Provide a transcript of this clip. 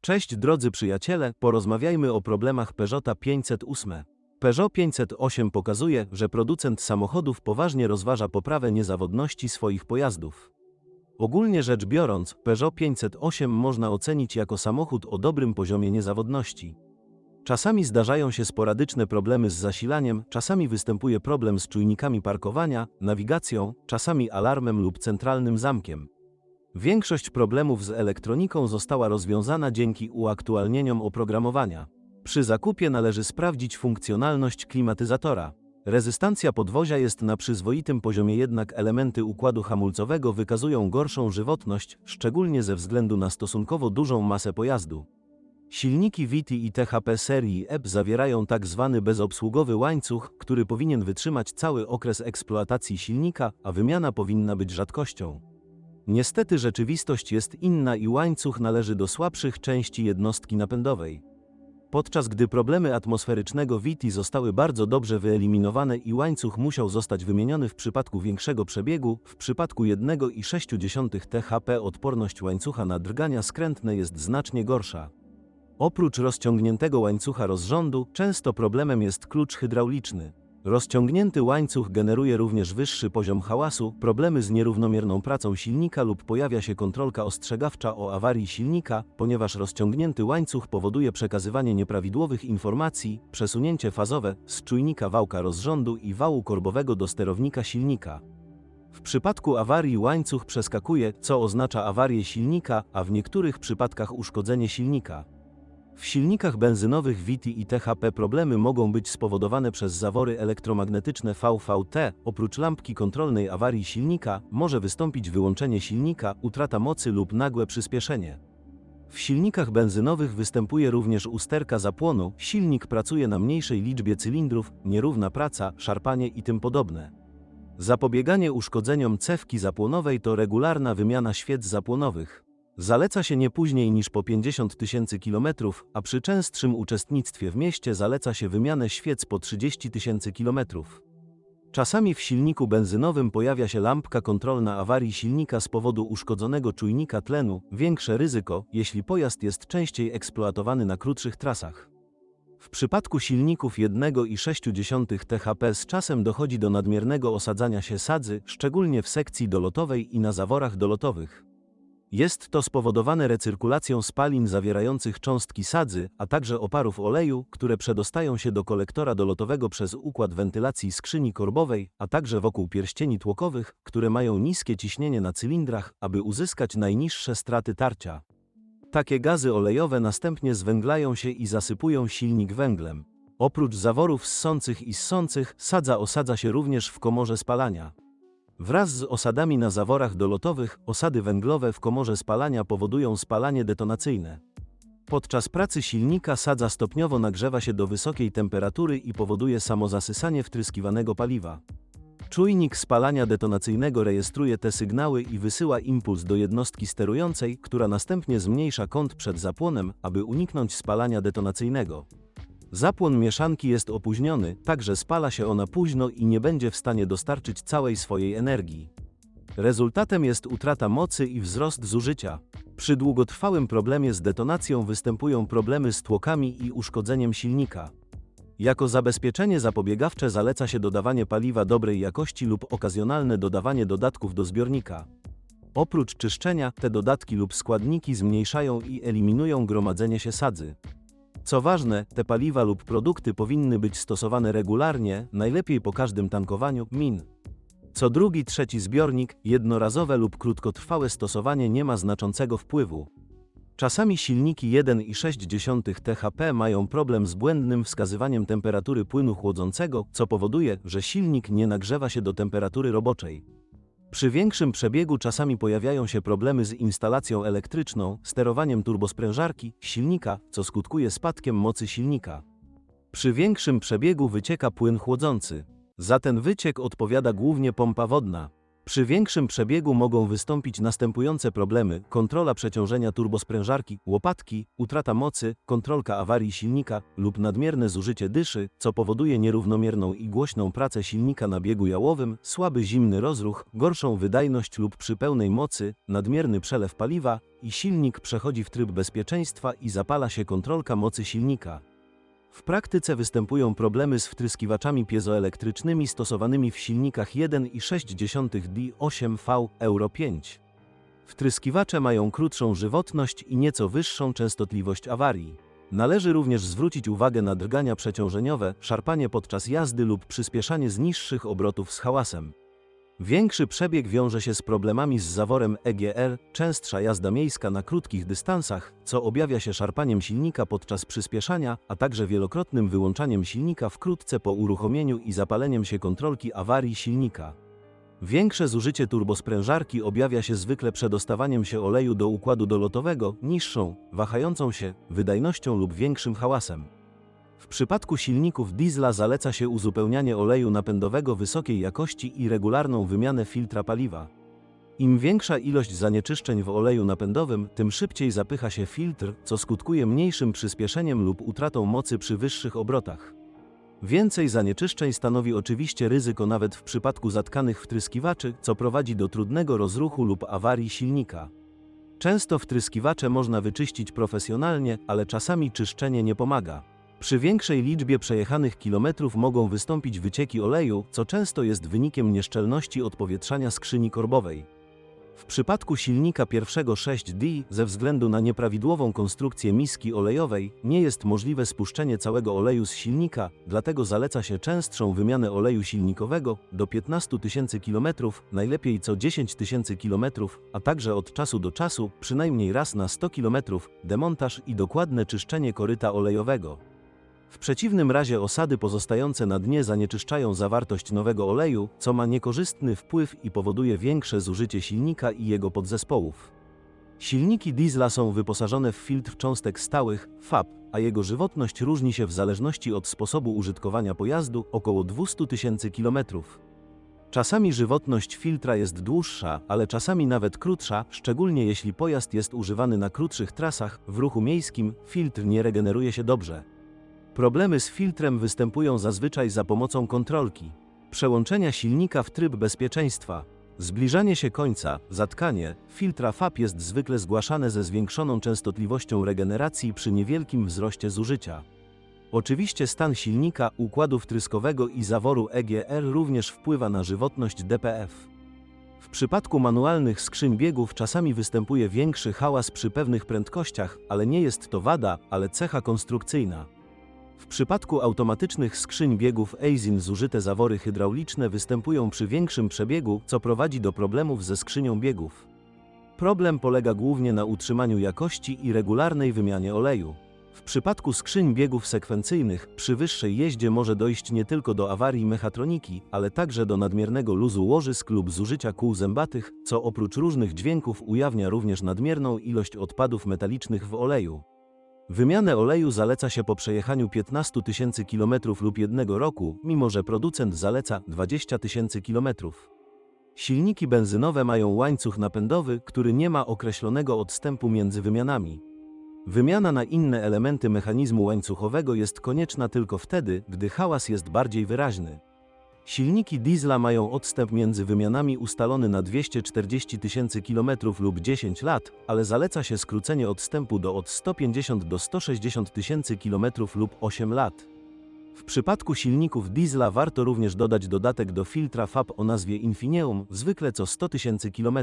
Cześć drodzy przyjaciele, porozmawiajmy o problemach Peugeota 508. Peugeot 508 pokazuje, że producent samochodów poważnie rozważa poprawę niezawodności swoich pojazdów. Ogólnie rzecz biorąc, Peugeot 508 można ocenić jako samochód o dobrym poziomie niezawodności. Czasami zdarzają się sporadyczne problemy z zasilaniem, czasami występuje problem z czujnikami parkowania, nawigacją, czasami alarmem lub centralnym zamkiem. Większość problemów z elektroniką została rozwiązana dzięki uaktualnieniom oprogramowania. Przy zakupie należy sprawdzić funkcjonalność klimatyzatora. Rezystancja podwozia jest na przyzwoitym poziomie, jednak elementy układu hamulcowego wykazują gorszą żywotność, szczególnie ze względu na stosunkowo dużą masę pojazdu. Silniki VT i THP serii EP zawierają tak zwany bezobsługowy łańcuch, który powinien wytrzymać cały okres eksploatacji silnika, a wymiana powinna być rzadkością. Niestety rzeczywistość jest inna i łańcuch należy do słabszych części jednostki napędowej. Podczas gdy problemy atmosferycznego VT zostały bardzo dobrze wyeliminowane i łańcuch musiał zostać wymieniony w przypadku większego przebiegu, w przypadku 1,6 THP odporność łańcucha na drgania skrętne jest znacznie gorsza. Oprócz rozciągniętego łańcucha rozrządu, często problemem jest klucz hydrauliczny. Rozciągnięty łańcuch generuje również wyższy poziom hałasu, problemy z nierównomierną pracą silnika lub pojawia się kontrolka ostrzegawcza o awarii silnika, ponieważ rozciągnięty łańcuch powoduje przekazywanie nieprawidłowych informacji, przesunięcie fazowe z czujnika wałka rozrządu i wału korbowego do sterownika silnika. W przypadku awarii łańcuch przeskakuje, co oznacza awarię silnika, a w niektórych przypadkach uszkodzenie silnika. W silnikach benzynowych VT i THP problemy mogą być spowodowane przez zawory elektromagnetyczne VVT. Oprócz lampki kontrolnej awarii silnika, może wystąpić wyłączenie silnika, utrata mocy lub nagłe przyspieszenie. W silnikach benzynowych występuje również usterka zapłonu, silnik pracuje na mniejszej liczbie cylindrów, nierówna praca, szarpanie i tym podobne. Zapobieganie uszkodzeniom cewki zapłonowej to regularna wymiana świec zapłonowych. Zaleca się nie później niż po 50 tysięcy kilometrów, a przy częstszym uczestnictwie w mieście zaleca się wymianę świec po 30 tysięcy kilometrów. Czasami w silniku benzynowym pojawia się lampka kontrolna awarii silnika z powodu uszkodzonego czujnika tlenu, większe ryzyko, jeśli pojazd jest częściej eksploatowany na krótszych trasach. W przypadku silników 1,6 THP z czasem dochodzi do nadmiernego osadzania się sadzy, szczególnie w sekcji dolotowej i na zaworach dolotowych. Jest to spowodowane recyrkulacją spalin zawierających cząstki sadzy, a także oparów oleju, które przedostają się do kolektora dolotowego przez układ wentylacji skrzyni korbowej, a także wokół pierścieni tłokowych, które mają niskie ciśnienie na cylindrach, aby uzyskać najniższe straty tarcia. Takie gazy olejowe następnie zwęglają się i zasypują silnik węglem. Oprócz zaworów ssących i ssących, sadza osadza się również w komorze spalania. Wraz z osadami na zaworach dolotowych, osady węglowe w komorze spalania powodują spalanie detonacyjne. Podczas pracy silnika sadza stopniowo nagrzewa się do wysokiej temperatury i powoduje samozasysanie wtryskiwanego paliwa. Czujnik spalania detonacyjnego rejestruje te sygnały i wysyła impuls do jednostki sterującej, która następnie zmniejsza kąt przed zapłonem, aby uniknąć spalania detonacyjnego. Zapłon mieszanki jest opóźniony, także spala się ona późno i nie będzie w stanie dostarczyć całej swojej energii. Rezultatem jest utrata mocy i wzrost zużycia. Przy długotrwałym problemie z detonacją występują problemy z tłokami i uszkodzeniem silnika. Jako zabezpieczenie zapobiegawcze zaleca się dodawanie paliwa dobrej jakości lub okazjonalne dodawanie dodatków do zbiornika. Oprócz czyszczenia, te dodatki lub składniki zmniejszają i eliminują gromadzenie się sadzy. Co ważne, te paliwa lub produkty powinny być stosowane regularnie, najlepiej po każdym tankowaniu min. Co drugi, trzeci zbiornik, jednorazowe lub krótkotrwałe stosowanie nie ma znaczącego wpływu. Czasami silniki 1,6 THP mają problem z błędnym wskazywaniem temperatury płynu chłodzącego, co powoduje, że silnik nie nagrzewa się do temperatury roboczej. Przy większym przebiegu czasami pojawiają się problemy z instalacją elektryczną, sterowaniem turbosprężarki, silnika, co skutkuje spadkiem mocy silnika. Przy większym przebiegu wycieka płyn chłodzący. Za ten wyciek odpowiada głównie pompa wodna. Przy większym przebiegu mogą wystąpić następujące problemy: kontrola przeciążenia turbosprężarki, łopatki, utrata mocy, kontrolka awarii silnika lub nadmierne zużycie dyszy, co powoduje nierównomierną i głośną pracę silnika na biegu jałowym, słaby zimny rozruch, gorszą wydajność lub przy pełnej mocy, nadmierny przelew paliwa i silnik przechodzi w tryb bezpieczeństwa i zapala się kontrolka mocy silnika. W praktyce występują problemy z wtryskiwaczami piezoelektrycznymi stosowanymi w silnikach 1,6 D8V Euro 5. Wtryskiwacze mają krótszą żywotność i nieco wyższą częstotliwość awarii. Należy również zwrócić uwagę na drgania przeciążeniowe, szarpanie podczas jazdy lub przyspieszanie z niższych obrotów z hałasem. Większy przebieg wiąże się z problemami z zaworem EGR, częstsza jazda miejska na krótkich dystansach, co objawia się szarpaniem silnika podczas przyspieszania, a także wielokrotnym wyłączaniem silnika wkrótce po uruchomieniu i zapaleniem się kontrolki awarii silnika. Większe zużycie turbosprężarki objawia się zwykle przedostawaniem się oleju do układu dolotowego, niższą, wahającą się, wydajnością lub większym hałasem. W przypadku silników diesla zaleca się uzupełnianie oleju napędowego wysokiej jakości i regularną wymianę filtra paliwa. Im większa ilość zanieczyszczeń w oleju napędowym, tym szybciej zapycha się filtr, co skutkuje mniejszym przyspieszeniem lub utratą mocy przy wyższych obrotach. Więcej zanieczyszczeń stanowi oczywiście ryzyko nawet w przypadku zatkanych wtryskiwaczy, co prowadzi do trudnego rozruchu lub awarii silnika. Często wtryskiwacze można wyczyścić profesjonalnie, ale czasami czyszczenie nie pomaga. Przy większej liczbie przejechanych kilometrów mogą wystąpić wycieki oleju, co często jest wynikiem nieszczelności odpowietrzania skrzyni korbowej. W przypadku silnika pierwszego 6D, ze względu na nieprawidłową konstrukcję miski olejowej, nie jest możliwe spuszczenie całego oleju z silnika, dlatego zaleca się częstszą wymianę oleju silnikowego do 15 tysięcy km, najlepiej co 10 tysięcy km, a także od czasu do czasu, przynajmniej raz na 100 km, demontaż i dokładne czyszczenie koryta olejowego. W przeciwnym razie osady pozostające na dnie zanieczyszczają zawartość nowego oleju, co ma niekorzystny wpływ i powoduje większe zużycie silnika i jego podzespołów. Silniki diesla są wyposażone w filtr cząstek stałych FAP, a jego żywotność różni się w zależności od sposobu użytkowania pojazdu około 200 tysięcy kilometrów. Czasami żywotność filtra jest dłuższa, ale czasami nawet krótsza, szczególnie jeśli pojazd jest używany na krótszych trasach, w ruchu miejskim filtr nie regeneruje się dobrze. Problemy z filtrem występują zazwyczaj za pomocą kontrolki, przełączenia silnika w tryb bezpieczeństwa, zbliżanie się końca, zatkanie. Filtra FAP jest zwykle zgłaszane ze zwiększoną częstotliwością regeneracji przy niewielkim wzroście zużycia. Oczywiście stan silnika, układu wtryskowego i zaworu EGR również wpływa na żywotność DPF. W przypadku manualnych skrzyń biegów czasami występuje większy hałas przy pewnych prędkościach, ale nie jest to wada, ale cecha konstrukcyjna. W przypadku automatycznych skrzyń biegów ASIN zużyte zawory hydrauliczne występują przy większym przebiegu, co prowadzi do problemów ze skrzynią biegów. Problem polega głównie na utrzymaniu jakości i regularnej wymianie oleju. W przypadku skrzyń biegów sekwencyjnych przy wyższej jeździe może dojść nie tylko do awarii mechatroniki, ale także do nadmiernego luzu łożysk lub zużycia kół zębatych, co oprócz różnych dźwięków ujawnia również nadmierną ilość odpadów metalicznych w oleju. Wymianę oleju zaleca się po przejechaniu 15 tysięcy km lub jednego roku, mimo że producent zaleca 20 tysięcy km. Silniki benzynowe mają łańcuch napędowy, który nie ma określonego odstępu między wymianami. Wymiana na inne elementy mechanizmu łańcuchowego jest konieczna tylko wtedy, gdy hałas jest bardziej wyraźny. Silniki diesla mają odstęp między wymianami ustalony na 240 tysięcy km lub 10 lat, ale zaleca się skrócenie odstępu do od 150 do 160 tysięcy km lub 8 lat. W przypadku silników diesla warto również dodać dodatek do filtra FAP o nazwie Infineum, zwykle co 100 tysięcy km.